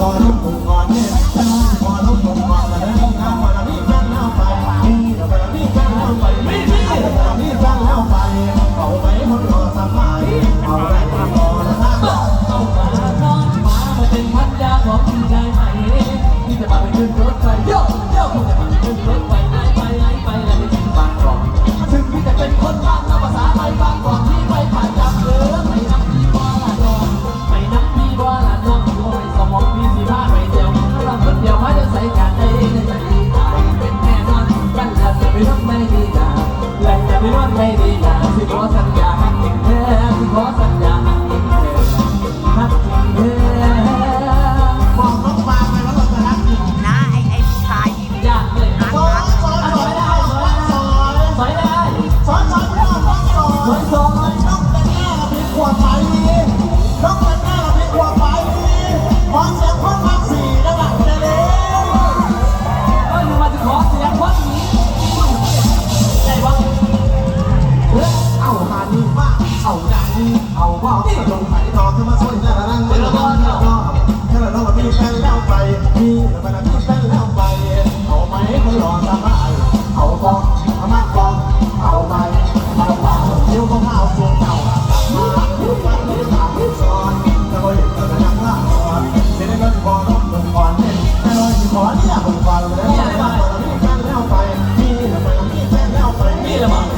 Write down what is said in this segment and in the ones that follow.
我都不管 Mila. 了吗？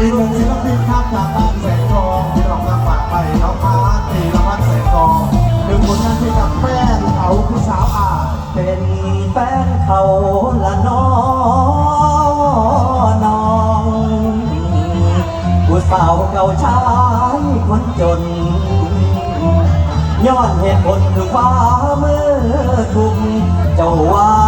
อกศิลปินข้ามจากบ้านแสงทองที่เรากำปากไปน้องาร์ตตีพัแสงทองดึงผลงานที่กัแป้งเขาผู้สาวเป็นแฟนเขาละน้องน้องผู้สาวเก่าชายคนจนย้อนเหตุผลถึงฟ้ามือคุกเจ้าว่า